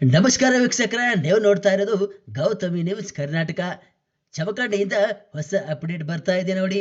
ನಮಸ್ಕಾರ ವೀಕ್ಷಕರ, ನೀವು ನೋಡ್ತಾ ಇರೋದು ಗೌತಮಿ ನ್ಯೂಸ್ ಕರ್ನಾಟಕ. ಜಮಖಂಡಿಯಿಂದ ಹೊಸ ಅಪ್ಡೇಟ್ ಬರ್ತಾ ಇದೆ ನೋಡಿ.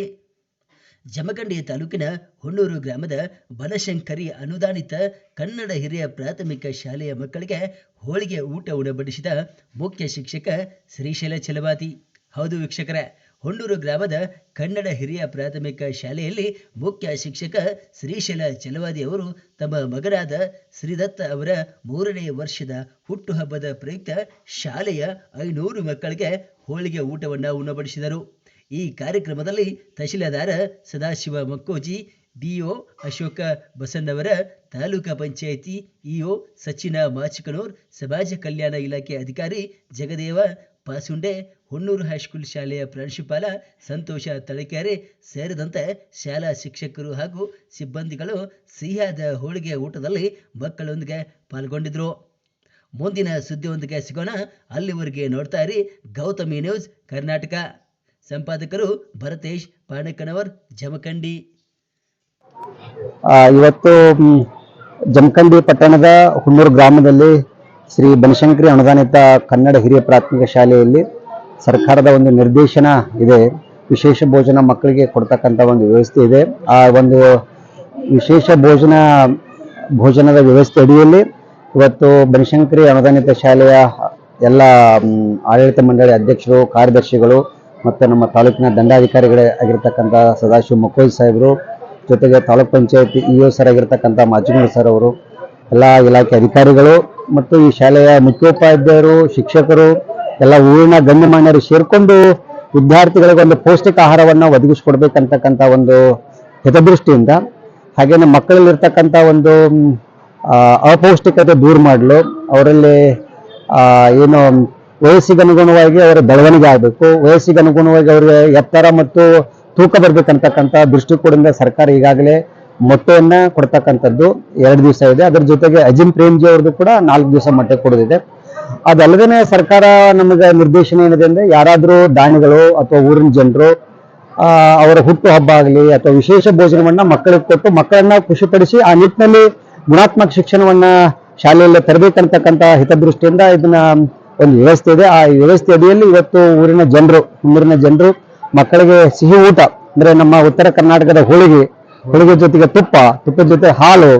ಜಮಖಂಡಿ ತಾಲೂಕಿನ ಹುಣ್ಣೂರು ಗ್ರಾಮದ ಬನಶಂಕರಿ ಅನುದಾನಿತ ಕನ್ನಡ ಹಿರಿಯ ಪ್ರಾಥಮಿಕ ಶಾಲೆಯ ಮಕ್ಕಳಿಗೆ ಹೋಳಿಗೆ ಊಟ ಉಣಬಡಿಸಿದ ಮುಖ್ಯ ಶಿಕ್ಷಕ ಶ್ರೀಶೈಲ ಚಲವಾತಿ. ಹೌದು ವೀಕ್ಷಕರ ಹೊನ್ನೂರು ಗ್ರಾಮದ ಕನ್ನಡ ಹಿರಿಯ ಪ್ರಾಥಮಿಕ ಶಾಲೆಯಲ್ಲಿ ಮುಖ್ಯ ಶಿಕ್ಷಕ ಶ್ರೀಶೈಲ ಚಲವಾದಿ ಅವರು ತಮ್ಮ ಮಗನಾದ ಶ್ರೀದತ್ತ ಅವರ ಮೂರನೇ ವರ್ಷದ ಹುಟ್ಟುಹಬ್ಬದ ಪ್ರಯುಕ್ತ ಶಾಲೆಯ ಐನೂರು ಮಕ್ಕಳಿಗೆ ಹೋಳಿಗೆ ಊಟವನ್ನು ಉಣಬಡಿಸಿದರು. ಈ ಕಾರ್ಯಕ್ರಮದಲ್ಲಿ tahsildar Sadashiva Makkoji D O Ashoka Basannavar taluka panchayat E O Sachin Machikanur ಸಮಾಜ ಕಲ್ಯಾಣ ಇಲಾಖೆ ಅಧಿಕಾರಿ ಜಗದೇವ ಪಾಸುಂಡೆ, ಹೊನ್ನೂರು ಹೈಸ್ಕೂಲ್ ಶಾಲೆಯ ಪ್ರಾಂಶುಪಾಲ ಸಂತೋಷ ತಳಕೆರೆ ಸೇರಿದಂತೆ ಶಾಲಾ ಶಿಕ್ಷಕರು ಹಾಗೂ ಸಿಬ್ಬಂದಿಗಳು ಸಿಹಿಯಾದ ಹೋಳಿಗೆ ಊಟದಲ್ಲಿ ಮಕ್ಕಳೊಂದಿಗೆ ಪಾಲ್ಗೊಂಡಿದ್ರು. ಮುಂದಿನ ಸುದ್ದಿಯೊಂದಿಗೆ ಸಿಗೋಣ. ಅಲ್ಲಿವರೆಗೆ ನೋಡ್ತಾ ಇರಿ ಗೌತಮಿ ನ್ಯೂಸ್ ಕರ್ನಾಟಕ. ಸಂಪಾದಕರು ಭರತೇಶ್, ಪಾಣಕನವರ್, ಜಮಖಂಡಿ. ಇವತ್ತು ಜಮಖಂಡಿ ಪಟ್ಟಣದ ಹುಣ್ಣೂರು ಗ್ರಾಮದಲ್ಲಿ ಶ್ರೀ ಬನಶಂಕರಿ ಅನುದಾನಿತ ಕನ್ನಡ ಹಿರಿಯ ಪ್ರಾಥಮಿಕ ಶಾಲೆಯಲ್ಲಿ ಸರ್ಕಾರದ ಒಂದು ನಿರ್ದೇಶನ ಇದೆ. ವಿಶೇಷ ಭೋಜನ ಮಕ್ಕಳಿಗೆ ಕೊಡ್ತಕ್ಕಂಥ ಒಂದು ವ್ಯವಸ್ಥೆ ಇದೆ. ಆ ಒಂದು ವಿಶೇಷ ಭೋಜನ, ಭೋಜನದ ವ್ಯವಸ್ಥೆ ಅಡಿಯಲ್ಲಿ ಇವತ್ತು ಬನಶಂಕರಿ ಅನುದಾನಿತ ಶಾಲೆಯ ಎಲ್ಲ ಆಡಳಿತ ಮಂಡಳಿ ಅಧ್ಯಕ್ಷರು, ಕಾರ್ಯದರ್ಶಿಗಳು ಮತ್ತು ನಮ್ಮ ತಾಲೂಕಿನ ದಂಡಾಧಿಕಾರಿಗಳೇ ಆಗಿರ್ತಕ್ಕಂಥ ಸದಾಶಿವ ಮಕ್ಕೋಜ್ ಸಾಹೇಬರು ಜೊತೆಗೆ ತಾಲೂಕ್ ಪಂಚಾಯತಿ ಇಒ ಸರ್ ಆಗಿರ್ತಕ್ಕಂಥ ಮಾಚಿಮೂರ್ ಸರ್ ಅವರು, ಎಲ್ಲ ಇಲಾಖೆ ಅಧಿಕಾರಿಗಳು ಮತ್ತು ಈ ಶಾಲೆಯ ಮುಖ್ಯೋಪಾಧ್ಯಾಯರು, ಶಿಕ್ಷಕರು, ಎಲ್ಲ ಊರಿನ ಗಣ್ಯಮಾನ್ಯರು ಸೇರಿಕೊಂಡು ವಿದ್ಯಾರ್ಥಿಗಳಿಗೆ ಒಂದು ಪೌಷ್ಟಿಕ ಆಹಾರವನ್ನು ಒದಗಿಸಿಕೊಡ್ಬೇಕಂತಕ್ಕಂಥ ಒಂದು ಹಿತದೃಷ್ಟಿಯಿಂದ ಹಾಗೇನೆ ಮಕ್ಕಳಲ್ಲಿರ್ತಕ್ಕಂಥ ಒಂದು ಅಪೌಷ್ಟಿಕತೆ ದೂರ ಮಾಡಲು, ಅವರಲ್ಲಿ ಏನು ವಯಸ್ಸಿಗೆ ಅನುಗುಣವಾಗಿ ಅವರ ಬೆಳವಣಿಗೆ ಆಗಬೇಕು, ವಯಸ್ಸಿಗೆ ಅನುಗುಣವಾಗಿ ಅವರಿಗೆ ಎತ್ತರ ಮತ್ತು ತೂಕ ಬರ್ಬೇಕಂತಕ್ಕಂಥ ದೃಷ್ಟಿಕೋನದಿಂದ ಸರ್ಕಾರ ಈಗಾಗಲೇ ಮೊಟ್ಟೆಯನ್ನ ಕೊಡ್ತಕ್ಕಂಥದ್ದು ಎರಡು ದಿವಸ ಇದೆ. ಅದರ ಜೊತೆಗೆ ಅಜಿಂ ಪ್ರೇಮ್ಜಿ ಅವ್ರದ್ದು ಕೂಡ ನಾಲ್ಕು ದಿವಸ ಮೊಟ್ಟೆ ಕೊಡೋದಿದೆ. ಅದಲ್ಲದೆ ಸರ್ಕಾರ ನಮಗೆ ನಿರ್ದೇಶನ ಏನಿದೆ ಅಂದ್ರೆ ಯಾರಾದರೂ ದಾಣಿಗಳು ಅಥವಾ ಊರಿನ ಜನರು ಅವರ ಹುಟ್ಟು ಹಬ್ಬ ಆಗಲಿ ಅಥವಾ ವಿಶೇಷ ಭೋಜನವನ್ನ ಮಕ್ಕಳಿಗೆ ಕೊಟ್ಟು ಮಕ್ಕಳನ್ನ ಖುಷಿಪಡಿಸಿ ಆ ನಿಟ್ಟಿನಲ್ಲಿ ಗುಣಾತ್ಮಕ ಶಿಕ್ಷಣವನ್ನ ಶಾಲೆಯಲ್ಲಿ ತರಬೇಕಂತಕ್ಕಂಥ ಹಿತದೃಷ್ಟಿಯಿಂದ ಇದನ್ನ ಒಂದು ವ್ಯವಸ್ಥೆ ಇದೆ. ಆ ವ್ಯವಸ್ಥೆ ಅಡಿಯಲ್ಲಿ ಇವತ್ತು ಊರಿನ ಜನರು ಊರಿನ ಜನರು ಮಕ್ಕಳಿಗೆ ಸಿಹಿ ಊಟ, ಅಂದ್ರೆ ನಮ್ಮ ಉತ್ತರ ಕರ್ನಾಟಕದ ಹೋಳಿಗೆ ಹೋಳಿಗೆ ಜೊತೆಗೆ ತುಪ್ಪ, ತುಪ್ಪದ ಜೊತೆ ಹಾಲು,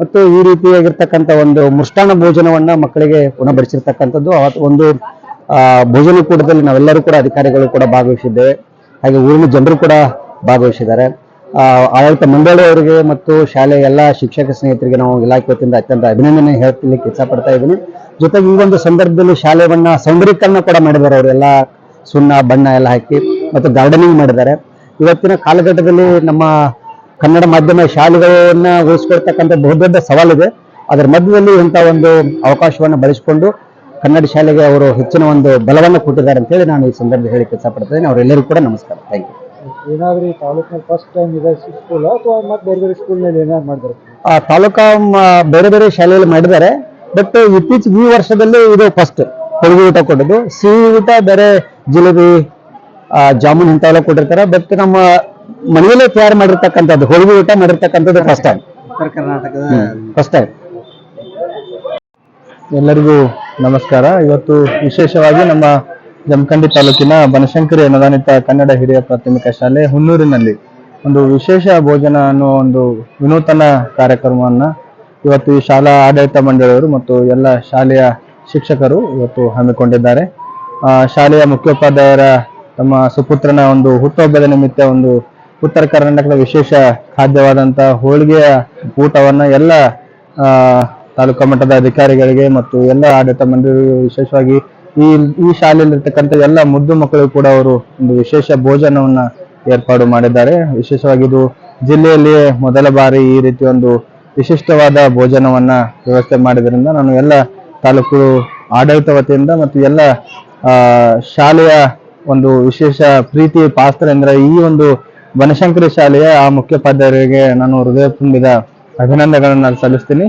ಮತ್ತು ಈ ರೀತಿಯಾಗಿರ್ತಕ್ಕಂಥ ಒಂದು ಮೃಷ್ಟಾನ್ನ ಭೋಜನವನ್ನ ಮಕ್ಕಳಿಗೆ ಉಣಬಡಿಸಿರ್ತಕ್ಕಂಥದ್ದು. ಒಂದು ಭೋಜನ ಕೂಟದಲ್ಲಿ ನಾವೆಲ್ಲರೂ ಕೂಡ ಅಧಿಕಾರಿಗಳು ಕೂಡ ಭಾಗವಹಿಸಿದ್ದೇವೆ ಹಾಗೆ ಊರಿನ ಜನರು ಕೂಡ ಭಾಗವಹಿಸಿದ್ದಾರೆ. ಆಡಳಿತ ಮಂಡಳಿಯವರಿಗೆ ಮತ್ತು ಶಾಲೆಯ ಎಲ್ಲ ಶಿಕ್ಷಕ ಸ್ನೇಹಿತರಿಗೆ ನಾವು ಇಲಾಖೆ ವತಿಯಿಂದ ಅತ್ಯಂತ ಅಭಿನಂದನೆ ಹೇಳ್ತಿಲಿಕ್ಕೆ ಇಚ್ಛಪಡ್ತಾ ಇದ್ದೀನಿ. ಜೊತೆಗೆ ಈ ಒಂದು ಸಂದರ್ಭದಲ್ಲಿ ಶಾಲೆಯನ್ನ ಸೌಂದರ್ಯೀಕರಣ ಕೂಡ ಮಾಡಿದ್ದಾರೆ ಅವರೆಲ್ಲ ಸುಣ್ಣ, ಬಣ್ಣ ಎಲ್ಲ ಹಾಕಿ. ಮತ್ತು ಗಾರ್ಡನಿಂಗ್ ಮಾಡಿದ್ದಾರೆ. ಇವತ್ತಿನ ಕಾಲಘಟ್ಟದಲ್ಲಿ ನಮ್ಮ ಕನ್ನಡ ಮಾಧ್ಯಮ ಶಾಲೆಗಳನ್ನ ಉಳಿಸ್ಕೊಳ್ತಕ್ಕಂಥ ಬಹುದೊಡ್ಡ ಸವಾಲಿದೆ. ಅದರ ಮಧ್ಯದಲ್ಲಿ ಇಂಥ ಒಂದು ಅವಕಾಶವನ್ನು ಬಳಸಿಕೊಂಡು ಕನ್ನಡ ಶಾಲೆಗೆ ಅವರು ಹೆಚ್ಚಿನ ಒಂದು ಬಲವನ್ನು ಕೊಟ್ಟಿದ್ದಾರೆ ಅಂತ ಹೇಳಿ ನಾನು ಈ ಸಂದರ್ಭದಲ್ಲಿ ಹೇಳಿ ಕೆಲಸ ಪಡ್ತೇನೆ ಅವರೆಲ್ಲರಿಗೂ ಕೂಡ ನಮಸ್ಕಾರ. ಥ್ಯಾಂಕ್ ಯು ಏನಾದ್ರೂ ಈ ಫಸ್ಟ್ ಟೈಮ್ ಇದೆ ಸ್ಕೂಲ್ ಅಥವಾ ಮತ್ತೆ ಬೇರೆ ಬೇರೆ ಸ್ಕೂಲ್ನಲ್ಲಿ ಏನಾದ್ರು ಮಾಡಿದ್ರು ಆ, ತಾಲೂಕಾ ಬೇರೆ ಬೇರೆ ಶಾಲೆಯಲ್ಲಿ ಮಾಡಿದ್ದಾರೆ. ಬಟ್ ಇತ್ತೀಚೆಗೆ ಈ ವರ್ಷದಲ್ಲಿ ಇದು ಫಸ್ಟ್ ಹೊಳಗಿ ಊಟ ಕೊಡೋದು. ಸಿಹಿ ಊಟ ಬೇರೆ ಜಿಲೇಬಿ ಜಾಮೂನ್ ಇಂಥವೆಲ್ಲ ಕೊಟ್ಟಿರ್ತಾರೆ. ಬಟ್ ನಮ್ಮ ಮನೆಯಲ್ಲೇ ತಯಾರು ಮಾಡಿರ್ತಕ್ಕಂಥದ್ದು ಹೋಳಿಗೆ ಊಟ ಮಾಡಿರ್ತಕ್ಕಂಥದ್ದು ಫಸ್ಟ್ ಟೈಮ್ ಕರ್ನಾಟಕದ ಫಸ್ಟ್ ಟೈಮ್ ಎಲ್ಲರಿಗೂ ನಮಸ್ಕಾರ. ಇವತ್ತು ವಿಶೇಷವಾಗಿ ನಮ್ಮ ಜಮಖಂಡಿ ತಾಲೂಕಿನ ಬನಶಂಕರಿ ಅನುದಾನಿತ ಕನ್ನಡ ಹಿರಿಯ ಪ್ರಾಥಮಿಕ ಶಾಲೆ ಹುನ್ನೂರಿನಲ್ಲಿ ಒಂದು ವಿಶೇಷ ಭೋಜನ ಅನ್ನೋ ಒಂದು ವಿನೂತನ ಕಾರ್ಯಕ್ರಮವನ್ನ ಇವತ್ತು ಈ ಶಾಲಾ ಆಡಳಿತ ಮಂಡಳಿಯವರು ಮತ್ತು ಎಲ್ಲ ಶಾಲೆಯ ಶಿಕ್ಷಕರು ಇವತ್ತು ಹಮ್ಮಿಕೊಂಡಿದ್ದಾರೆ. ಆ, ಶಾಲೆಯ ಮುಖ್ಯೋಪಾಧ್ಯಾಯರ ತಮ್ಮ ಸುಪುತ್ರನ ಒಂದು ಹುಟ್ಟುಹಬ್ಬದ ನಿಮಿತ್ತ ಒಂದು ಉತ್ತರ ಕರ್ನಾಟಕದ ವಿಶೇಷ ಖಾದ್ಯವಾದಂತಹ ಹೋಳಿಗೆಯ ಊಟವನ್ನ ಎಲ್ಲ ತಾಲೂಕಾ ಮಟ್ಟದ ಅಧಿಕಾರಿಗಳಿಗೆ ಮತ್ತು ಎಲ್ಲ ಆಡಳಿತ ಮಂಡಳಿಗಳು ವಿಶೇಷವಾಗಿ ಈ ಈ ಶಾಲೆಯಲ್ಲಿರ್ತಕ್ಕಂಥ ಎಲ್ಲ ಮುದ್ದು ಮಕ್ಕಳಿಗೂ ಕೂಡ ಅವರು ಒಂದು ವಿಶೇಷ ಭೋಜನವನ್ನ ಏರ್ಪಾಡು ಮಾಡಿದ್ದಾರೆ. ವಿಶೇಷವಾಗಿ ಇದು ಜಿಲ್ಲೆಯಲ್ಲಿಯೇ ಮೊದಲ ಬಾರಿ ಈ ರೀತಿ ಒಂದು ವಿಶಿಷ್ಟವಾದ ಭೋಜನವನ್ನ ವ್ಯವಸ್ಥೆ ಮಾಡಿದ್ರಿಂದ ನಾನು ಎಲ್ಲ ತಾಲೂಕು ಆಡಳಿತ ವತಿಯಿಂದ ಮತ್ತು ಎಲ್ಲ ಶಾಲೆಯ ಒಂದು ವಿಶೇಷ ಪ್ರೀತಿ ಪಾತ್ರ ಅಂದ್ರೆ ಈ ಒಂದು ಬನಶಂಕರಿ ಶಾಲೆಯ ಆ ಮುಖ್ಯೋಪಾಧ್ಯಾಯರಿಗೆ ನಾನು ಹೃದಯ ತುಂಬಿದ ಅಭಿನಂದನೆಗಳನ್ನ ಸಲ್ಲಿಸ್ತೀನಿ.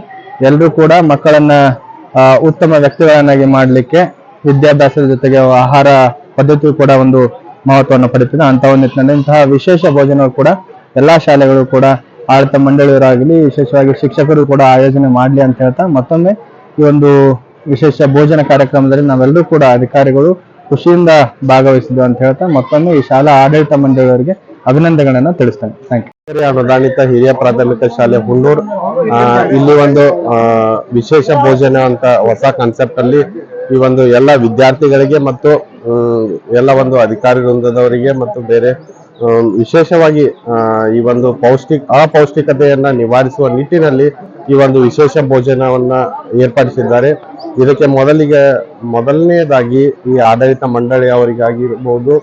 ಎಲ್ಲರೂ ಕೂಡ ಮಕ್ಕಳನ್ನ ಉತ್ತಮ ವ್ಯಕ್ತಿಗಳನ್ನಾಗಿ ಮಾಡಲಿಕ್ಕೆ ವಿದ್ಯಾಭ್ಯಾಸದ ಜೊತೆಗೆ ಆಹಾರ ಪದ್ಧತಿ ಕೂಡ ಒಂದು ಮಹತ್ವವನ್ನು ಪಡೀತದೆ. ಅಂತ ಒಂದು ನಿಟ್ಟಿನಲ್ಲಿ ಇಂತಹ ವಿಶೇಷ ಭೋಜನ ಕೂಡ ಎಲ್ಲಾ ಶಾಲೆಗಳು ಕೂಡ ಆಡಳಿತ ಮಂಡಳಿಯವರಾಗಲಿ, ವಿಶೇಷವಾಗಿ ಶಿಕ್ಷಕರು ಕೂಡ ಆಯೋಜನೆ ಮಾಡಲಿ ಅಂತ ಹೇಳ್ತಾ ಮತ್ತೊಮ್ಮೆ ಈ ಒಂದು ವಿಶೇಷ ಭೋಜನ ಕಾರ್ಯಕ್ರಮದಲ್ಲಿ ನಾವೆಲ್ಲರೂ ಕೂಡ ಅಧಿಕಾರಿಗಳು ಖುಷಿಯಿಂದ ಭಾಗವಹಿಸಿದ್ದು ಅಂತ ಹೇಳ್ತಾ ಮತ್ತೊಮ್ಮೆ ಈ ಶಾಲಾ ಆಡಳಿತ ಮಂಡಳಿಯವರಿಗೆ ಅಭಿನಂದನೆಗಳನ್ನ ತಿಳಿಸ್ತೇನೆ. ಥ್ಯಾಂಕ್ ಯು ಅನುದಾನಿತ ಹಿರಿಯ ಪ್ರಾಥಮಿಕ ಶಾಲೆ ಹುಲ್ಲೂರ್ ಇಲ್ಲಿ ಒಂದು ವಿಶೇಷ ಭೋಜನ ಅಂತ ಹೊಸ ಕಾನ್ಸೆಪ್ಟ್ ಅಲ್ಲಿ ಈ ಒಂದು ಎಲ್ಲ ವಿದ್ಯಾರ್ಥಿಗಳಿಗೆ ಮತ್ತು ಎಲ್ಲ ಒಂದು ಅಧಿಕಾರಿ ವೃಂದದವರಿಗೆ ಮತ್ತು ಬೇರೆ ವಿಶೇಷವಾಗಿ ಈ ಒಂದು ಪೌಷ್ಟಿಕ, ಅಪೌಷ್ಟಿಕತೆಯನ್ನ ನಿವಾರಿಸುವ ನಿಟ್ಟಿನಲ್ಲಿ ಈ ಒಂದು ವಿಶೇಷ ಭೋಜನವನ್ನ ಏರ್ಪಡಿಸಿದ್ದಾರೆ. ಇದಕ್ಕೆ ಮೊದಲಿಗೆ ಮೊದಲನೇದಾಗಿ ಈ ಆಡಳಿತ ಮಂಡಳಿ ಅವರಿಗಾಗಿರ್ಬೋದು,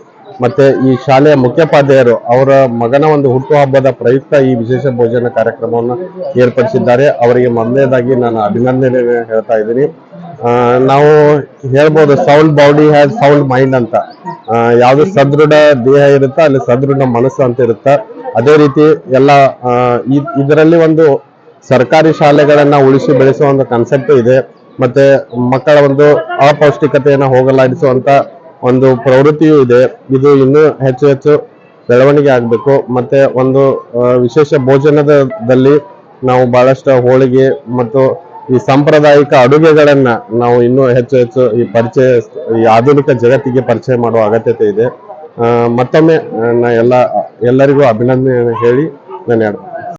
ಮತ್ತೆ ಈ ಶಾಲೆಯ ಮುಖ್ಯೋಪಾಧ್ಯಾಯರು ಅವರ ಮಗನ ಒಂದು ಹುಟ್ಟುಹಬ್ಬದ ಪ್ರಯುಕ್ತ ಈ ವಿಶೇಷ ಭೋಜನ ಕಾರ್ಯಕ್ರಮವನ್ನು ಏರ್ಪಡಿಸಿದ್ದಾರೆ. ಅವರಿಗೆ ಮೊದಲನೇದಾಗಿ ನಾನು ಅಭಿನಂದನೆ ಹೇಳ್ತಾ ಇದ್ದೀನಿ. ನಾವು ಹೇಳ್ಬೋದು sound body has sound mind ಅಂತ. ಯಾವುದು ಸದೃಢ ದೇಹ ಇರುತ್ತಾ, ಅಲ್ಲಿ ಸದೃಢ ಮನಸ್ಸು ಅಂತ ಇರುತ್ತ. ಅದೇ ರೀತಿ ಎಲ್ಲ ಇದರಲ್ಲಿ ಒಂದು ಸರ್ಕಾರಿ ಶಾಲೆಗಳನ್ನ ಉಳಿಸಿ ಬೆಳೆಸುವ ಒಂದು ಕಾನ್ಸೆಪ್ಟ್ ಇದೆ. ಮತ್ತೆ ಮಕ್ಕಳ ಒಂದು ಅಪೌಷ್ಟಿಕತೆಯನ್ನ ಹೋಗಲಾಡಿಸುವಂತ ಒಂದು ಪ್ರವೃತ್ತಿಯೂ ಇದೆ. ಇದು ಇನ್ನೂ ಹೆಚ್ಚು ಹೆಚ್ಚು ಬೆಳವಣಿಗೆ ಆಗಬೇಕು. ಮತ್ತೆ ಒಂದು ವಿಶೇಷ ಭೋಜನದಲ್ಲಿ ನಾವು ಬಹಳಷ್ಟು ಹೋಳಿಗೆ ಮತ್ತು ಈ ಸಾಂಪ್ರದಾಯಿಕ ಅಡುಗೆಗಳನ್ನ ನಾವು ಇನ್ನೂ ಹೆಚ್ಚು ಹೆಚ್ಚು ಈ ಪರಿಚಯ, ಈ ಆಧುನಿಕ ಜಗತ್ತಿಗೆ ಪರಿಚಯ ಮಾಡುವ ಅಗತ್ಯತೆ ಇದೆ. ಮತ್ತೊಮ್ಮೆ ನಾ ಎಲ್ಲ, ಎಲ್ಲರಿಗೂ ಅಭಿನಂದನೆ ಹೇಳಿ ನಾನು